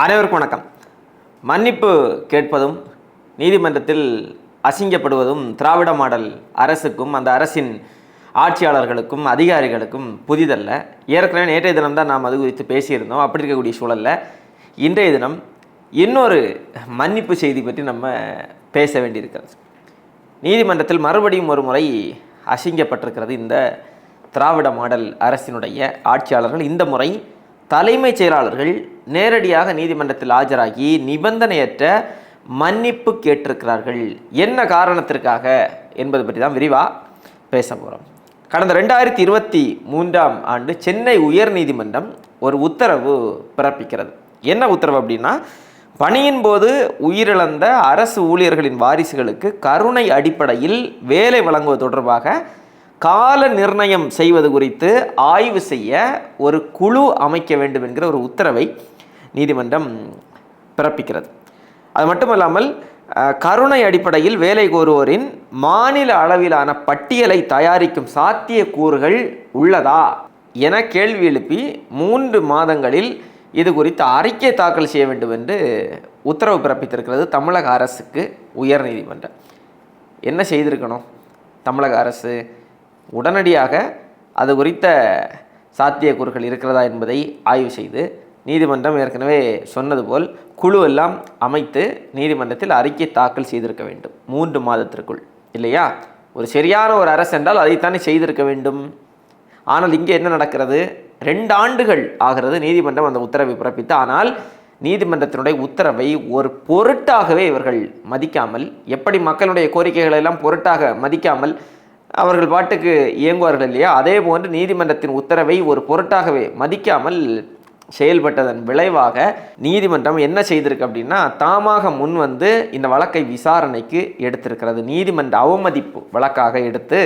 அனைவருக்கும் வணக்கம். மன்னிப்பு கேட்பதும் நீதிமன்றத்தில் அசிங்கப்படுவதும் திராவிட மாடல் அரசுக்கும் அந்த அரசின் ஆட்சியாளர்களுக்கும் அதிகாரிகளுக்கும் புதிதல்ல. ஏற்கனவே நேற்றைய தினம்தான் நாம் அது குறித்து பேசியிருந்தோம். அப்படி இருக்கக்கூடிய சூழல்ல இன்றைய தினம் இன்னொரு மன்னிப்பு செய்தி பற்றி நம்ம பேச வேண்டியிருக்கிறது. நீதிமன்றத்தில் மறுபடியும் ஒரு முறை அசிங்கப்பட்டிருக்கிறது இந்த திராவிட மாடல் அரசினுடைய ஆட்சியாளர்கள். இந்த முறை தலைமைச் செயலாளர்கள் நேரடியாக நீதிமன்றத்தில் ஆஜராகி நிபந்தனையற்ற மன்னிப்பு கேட்டிருக்கிறார்கள். என்ன காரணத்திற்காக என்பது பற்றி தான் விரிவாக பேச போகிறோம் கடந்த ரெண்டாயிரத்தி இருபத்தி மூன்றாம் ஆண்டு சென்னை உயர்நீதிமன்றம் ஒரு உத்தரவு பிறப்பிக்கிறது. என்ன உத்தரவு அப்படின்னா பணியின் போது உயிரிழந்த அரசு ஊழியர்களின் வாரிசுகளுக்கு கருணை அடிப்படையில் வேலை வழங்குவது தொடர்பாக கால நிர்ணயம் செய்வது குறித்து ஆய்வு செய்ய ஒரு குழு அமைக்க வேண்டும் என்கிற ஒரு உத்தரவை நீதிமன்றம் பிறப்பிக்கிறது. அது மட்டுமல்லாமல் கருணை அடிப்படையில் வேலை கோருவோரின் மாநில அளவிலான பட்டியலை தயாரிக்கும் சாத்தியக்கூறுகள் உள்ளதா என கேள்வி எழுப்பி மூன்று மாதங்களில் இது குறித்து அறிக்கை தாக்கல் செய்ய வேண்டும் என்று உத்தரவு பிறப்பித்திருக்கிறது தமிழக அரசுக்கு உயர்நீதிமன்றம். என்ன செய்திருக்கணும்? தமிழக அரசு உடனடியாக அது குறித்த சாத்தியக்கூறுகள் இருக்கிறதா என்பதை ஆய்வு செய்து நீதிமன்றம் ஏற்கனவே சொன்னது போல் குழு எல்லாம் அமைத்து நீதிமன்றத்தில் அறிக்கை தாக்கல் செய்திருக்க வேண்டும். மூன்று மாதத்திற்குள். இல்லையா? ஒரு சரியான ஒரு அரசு என்றால் அதைத்தானே செய்திருக்க வேண்டும். ஆனால் இங்கே என்ன நடக்கிறது? ரெண்டு ஆண்டுகள் ஆகிறது நீதிமன்றம் அந்த உத்தரவை பிறப்பித்து. ஆனால் நீதிமன்றத்தினுடைய உத்தரவை ஒரு பொருட்டாகவே இவர்கள் மதிக்காமல் எப்படி மக்களுடைய கோரிக்கைகளை எல்லாம் பொருட்டாக மதிக்காமல் அவர்கள் பாட்டுக்கு இயங்குவார்கள் இல்லையா? அதே போன்று நீதிமன்றத்தின் உத்தரவை ஒரு பொருட்டாகவே மதிக்காமல் செயல்பட்டதன் விளைவாக நீதிமன்றம் என்ன செய்திருக்கு அப்படின்னா தாமாக முன் வந்து இந்த வழக்கை விசாரணைக்கு எடுத்திருக்கிறது. நீதிமன்ற அவமதிப்பு வழக்காக எடுத்து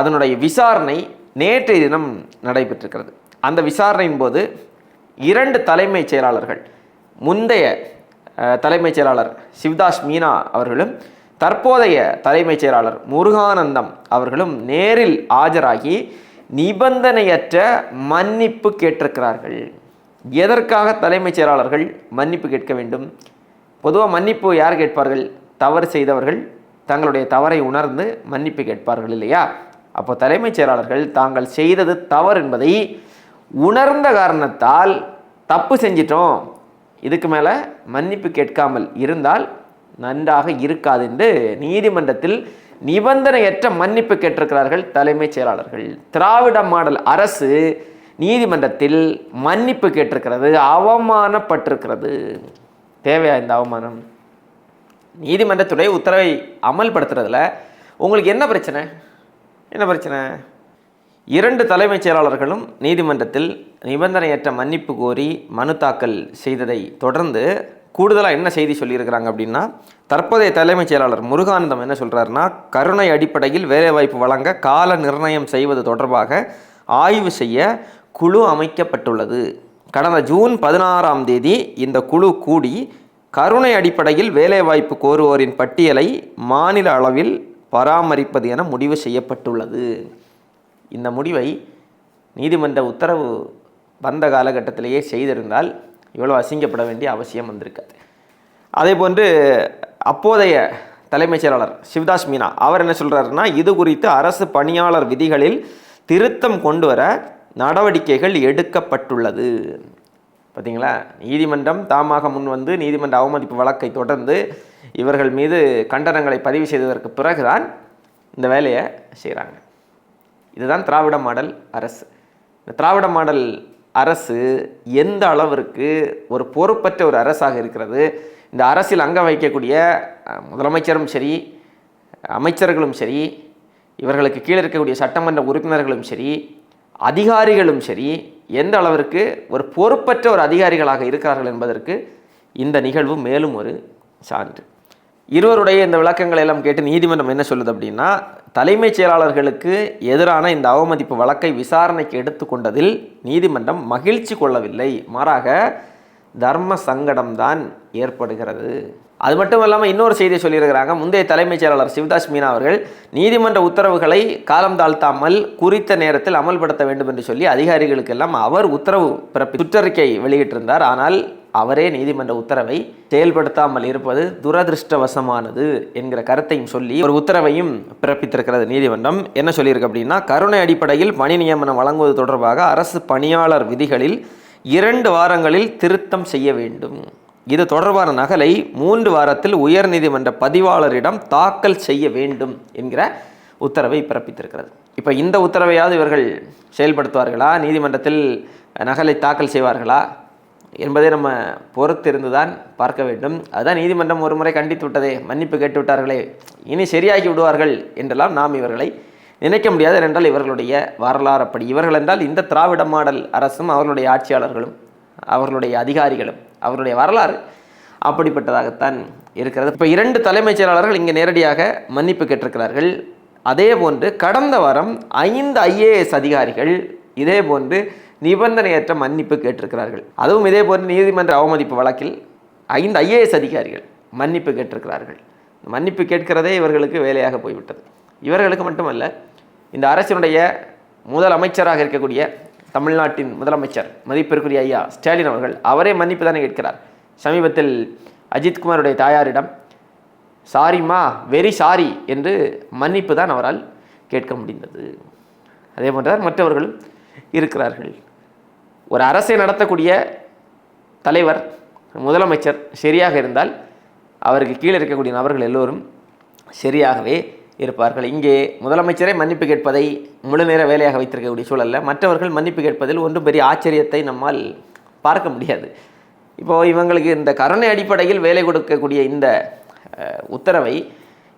அதனுடைய விசாரணை நேற்றைய தினம் நடைபெற்றிருக்கிறது. அந்த விசாரணையின் போது இரண்டு தலைமைச் செயலாளர்கள் முந்தைய தலைமைச் செயலாளர் சிவதாஸ் மீனா அவர்களும் தற்போதைய தலைமைச் செயலாளர் முருகானந்தம் அவர்களும் நேரில் ஆஜராகி நிபந்தனையற்ற மன்னிப்பு கேட்டிருக்கிறார்கள். எதற்காக தலைமைச் செயலாளர்கள் மன்னிப்பு கேட்க வேண்டும்? பொதுவாக மன்னிப்பு யார் கேட்பார்கள்? தவறு செய்தவர்கள் தங்களுடைய தவறை உணர்ந்து மன்னிப்பு கேட்பார்கள் இல்லையா? அப்போ தலைமைச் செயலாளர்கள் தாங்கள் செய்தது தவறு என்பதை உணர்ந்த காரணத்தால் தப்பு செஞ்சிட்டோம். இதுக்கு மேலே மன்னிப்பு கேட்காமல் இருந்தால் நன்றாக இருக்காது என்று நீதிமன்றத்தில் நிபந்தனையற்ற மன்னிப்பு கேட்டிருக்கிறார்கள் தலைமைச் செயலாளர்கள். திராவிட மாடல் அரசு நீதிமன்றத்தில் மன்னிப்பு கேட்டிருக்கிறது அவமானப்பட்டிருக்கிறது. தேவையா இந்த அவமானம்? நீதிமன்றத்துடைய உத்தரவை அமல்படுத்துறதுல உங்களுக்கு என்ன பிரச்சனை? என்ன பிரச்சனை? இரண்டு தலைமைச் செயலாளர்களும் நீதிமன்றத்தில் நிபந்தனையற்ற மன்னிப்பு கோரி மனு தாக்கல் செய்ததை தொடர்ந்து கூடுதலாக என்ன செய்தி சொல்லியிருக்கிறாங்க அப்படின்னா தற்போதைய தலைமைச் செயலாளர் முருகானந்தம் என்ன சொல்கிறாருன்னா கருணை அடிப்படையில் வேலைவாய்ப்பு வழங்க கால நிர்ணயம் செய்வது தொடர்பாக ஆய்வு செய்ய குழு அமைக்கப்பட்டுள்ளது. கடந்த ஜூன் பதினாறாம் தேதி இந்த குழு கூடி கருணை அடிப்படையில் வேலைவாய்ப்பு கோருவோரின் பட்டியலை மாநில அளவில் பராமரிப்பது என முடிவு செய்யப்பட்டுள்ளது. இந்த முடிவை நீதிமன்ற உத்தரவு வந்த காலகட்டத்திலேயே செய்திருந்தால் இவ்வளோ அசிங்கப்பட வேண்டிய அவசியம் வந்திருக்காது. அதே போன்று அப்போதைய தலைமைச் செயலாளர் சிவதாஸ் மீனா அவர் என்ன சொல்கிறாருன்னா இது குறித்து அரசு பணியாளர் விதிகளில் திருத்தம் கொண்டு வர நடவடிக்கைகள் எடுக்கப்பட்டுள்ளது. பார்த்தீங்களா நீதிமன்றம் தாமாக முன் வந்து நீதிமன்ற அவமதிப்பு வழக்கை தொடர்ந்து இவர்கள் மீது கண்டனங்களை பதிவு செய்ததற்கு பிறகுதான் இந்த வேலையை செய்கிறாங்க இதுதான் திராவிட மாடல் அரசு. இந்த திராவிட மாடல் அரசு எந்த அளவிற்கு ஒரு பொறுப்பற்ற ஒரு அரசாக இருக்கிறது? இந்த அரசில் அங்க வைக்கக்கூடிய முதலமைச்சரும் சரி அமைச்சர்களும் சரி இவர்களுக்கு கீழே இருக்கக்கூடிய சட்டமன்ற உறுப்பினர்களும் சரி அதிகாரிகளும் சரி எந்த அளவிற்கு ஒரு பொறுப்பற்ற ஒரு அதிகாரிகளாக இருக்கிறார்கள் என்பதற்கு இந்த நிகழ்வு மேலும் ஒரு சான்று. இருவருடைய இந்த விளக்கங்களை எல்லாம் கேட்டு நீதிமன்றம் என்ன சொல்லுது அப்படின்னா தலைமைச் செயலாளர்களுக்கு எதிரான இந்த அவமதிப்பு வழக்கை விசாரணைக்கு எடுத்துக்கொண்டதில் நீதிமன்றம் மகிழ்ச்சி கொள்ளவில்லை. மாறாக தர்ம சங்கடம்தான் ஏற்படுகிறது. அது மட்டும் இல்லாமல் இன்னொரு செய்தியை சொல்லியிருக்கிறாங்க. முந்தைய தலைமைச் செயலாளர் சிவதாஸ் மீனா அவர்கள் நீதிமன்ற உத்தரவுகளை காலம் தாழ்த்தாமல் குறித்த நேரத்தில் அமல்படுத்த வேண்டும் என்று சொல்லி அதிகாரிகளுக்கெல்லாம் அவர் உத்தரவு பிறப்பி சுற்றறிக்கை வெளியிட்டிருந்தார். ஆனால் அவரே நீதிமன்ற உத்தரவை செயல்படுத்தாமல் இருப்பது துரதிருஷ்டவசமானது என்கிற கருத்தையும் சொல்லி ஒரு உத்தரவையும் பிறப்பித்திருக்கிறது நீதிமன்றம். என்ன சொல்லியிருக்கு அப்படின்னா கருணை அடிப்படையில் பணி நியமனம் வழங்குவது தொடர்பாக அரசு பணியாளர் விதிகளில் இரண்டு வாரங்களில் திருத்தம் செய்ய வேண்டும். இது தொடர்பான நகலை மூன்று வாரத்தில் உயர்நீதிமன்ற பதிவாளரிடம் தாக்கல் செய்ய வேண்டும் என்கிற உத்தரவை பிறப்பித்திருக்கிறது. இப்போ இந்த உத்தரவையாவது இவர்கள் செயல்படுத்துவார்களா? நீதிமன்றத்தில் நகலை தாக்கல் செய்வார்களா? என்பதை நம்ம பொறுத்திருந்து தான் பார்க்க வேண்டும். அதுதான் நீதிமன்றம் ஒரு முறை கண்டித்து விட்டதே மன்னிப்பு கேட்டு விட்டார்களே இனி சரியாகி விடுவார்கள் என்றெல்லாம் நாம் இவர்களை நினைக்க முடியாது. என்றால் இவர்களுடைய வரலாறு அப்படி. இவர்கள் என்றால் இந்த திராவிட மாடல் அரசும் அவர்களுடைய ஆட்சியாளர்களும் அவர்களுடைய அதிகாரிகளும் அவர்களுடைய வரலாறு அப்படிப்பட்டதாகத்தான் இருக்கிறது. இப்போ இரண்டு தலைமைச் செயலாளர்கள் இங்கே நேரடியாக மன்னிப்பு கேட்டிருக்கிறார்கள். அதே போன்று கடந்த வாரம் ஐந்து ஐஏஎஸ் அதிகாரிகள் இதே போன்று நிபந்தனையற்ற மன்னிப்பு கேட்டிருக்கிறார்கள். அதுவும் இதே போன்ற நீதிமன்ற அவமதிப்பு வழக்கில் ஐந்து ஐஏஎஸ் அதிகாரிகள் மன்னிப்பு கேட்டிருக்கிறார்கள். மன்னிப்பு கேட்கிறதே இவர்களுக்கு வேலையாக போய்விட்டது. இவர்களுக்கு மட்டுமல்ல இந்த அரசினுடைய முதல் அமைச்சராக இருக்கக்கூடிய தமிழ்நாட்டின் முதலமைச்சர் மதிப்பிற்குரிய ஐயா ஸ்டாலின் அவர்கள் அவரே மன்னிப்பு தானே கேட்கிறார். சமீபத்தில் அஜித்குமாருடைய தாயாரிடம் சாரிம்மா வெரி சாரி என்று மன்னிப்பு தான் அவரால் கேட்க முடிந்தது. அதே போன்றுதான் மற்றவர்களும் இருக்கிறார்கள். ஒரு அரசை நடத்தக்கூடிய தலைவர் முதலமைச்சர் சரியாக இருந்தால் அவருக்கு கீழே இருக்கக்கூடிய நபர்கள் எல்லோரும் சரியாகவே இருப்பார்கள். இங்கே முதலமைச்சரை மன்னிப்பு கேட்பதை முழு நேர வேலையாக வைத்திருக்கக்கூடிய சூழலில் மற்றவர்கள் மன்னிப்பு கேட்பதில் ஒன்றும் பெரிய ஆச்சரியத்தை நம்மால் பார்க்க முடியாது. இப்போது இவங்களுக்கு இந்த கருணை அடிப்படையில் வேலை கொடுக்கக்கூடிய இந்த உத்தரவை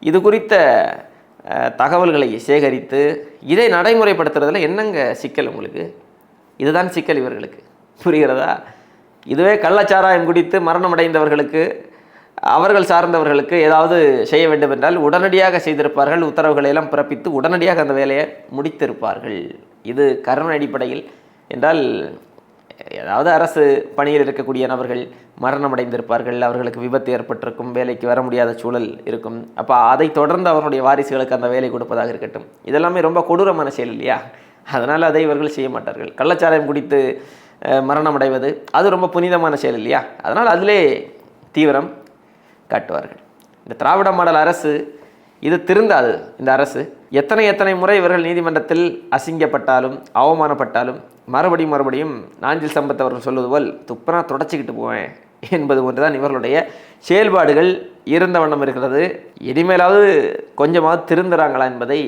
இது குறித்த தகவல்களை சேகரித்து இதை நடைமுறைப்படுத்துறதுல என்னங்க சிக்கல் உங்களுக்கு? இதுதான் சிக்கல் இவர்களுக்கு. புரிகிறதா? இதுவே கள்ளச்சாராயம் குடித்து மரணமடைந்தவர்களுக்கு அவர்கள் சார்ந்தவர்களுக்கு ஏதாவது செய்ய வேண்டும் என்றால் உடனடியாக செய்திருப்பார்கள். உத்தரவுகளை எல்லாம் பிறப்பித்து உடனடியாக அந்த வேலையை முடித்திருப்பார்கள். இது கருணை அடிப்படையில் என்றால் ஏதாவது அரசு பணியில் இருக்கக்கூடிய நபர்கள் மரணமடைந்திருப்பார்கள். அவர்களுக்கு விபத்து ஏற்பட்டிருக்கும் வேலைக்கு வர முடியாத சூழல் இருக்கும். அப்போ அதை தொடர்ந்து அவருடைய வாரிசுகளுக்கு அந்த வேலை கொடுப்பதாக இருக்கட்டும். இதெல்லாமே ரொம்ப கொடூரமான செயல் இல்லையா? அதனால் அதை இவர்கள் செய்ய மாட்டார்கள் கள்ளச்சாராயம் குடித்து மரணம் மரணமடைவது அது ரொம்ப புனிதமான செயல் இல்லையா? அதனால் அதிலே தீவிரம் காட்டுவார்கள். இந்த திராவிட மாடல் அரசு இது திருந்தாது இந்த அரசு. எத்தனை எத்தனை முறை இவர்கள் நீதிமன்றத்தில் அசிங்கப்பட்டாலும் அவமானப்பட்டாலும் மறுபடியும் மறுபடியும் நாஞ்சில் சம்பத் அவர்கள் சொல்வது போல் துப்பனா தொடச்சிக்கிட்டு போவேன் என்பது ஒன்றுதான் இவர்களுடைய செயல்பாடுகள் இருந்த வண்ணம் இருக்கிறது. இனிமேலாவது கொஞ்சமாவது திருந்துறாங்களா என்பதை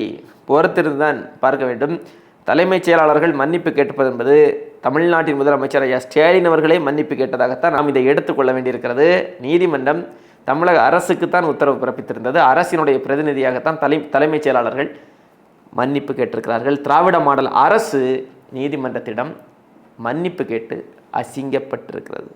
பொறுத்திருந்து தான் பார்க்க வேண்டும். தலைமைச் செயலாளர்கள் மன்னிப்பு கேட்பது என்பது தமிழ்நாட்டின் முதலமைச்சர் ஐயா ஸ்டாலின் அவர்களே மன்னிப்பு கேட்டதாகத்தான் நாம் இதை எடுத்துக்கொள்ள வேண்டியிருக்கிறது. நீதிமன்றம் தமிழக அரசுக்குத்தான் உத்தரவு பிறப்பித்திருந்தது. அரசினுடைய பிரதிநிதியாகத்தான் தலை தலைமைச் செயலாளர்கள் மன்னிப்பு கேட்டிருக்கிறார்கள். திராவிட மாடல் அரசு நீதிமன்றத்திடம் மன்னிப்பு கேட்டு அசிங்கப்பட்டிருக்கிறது.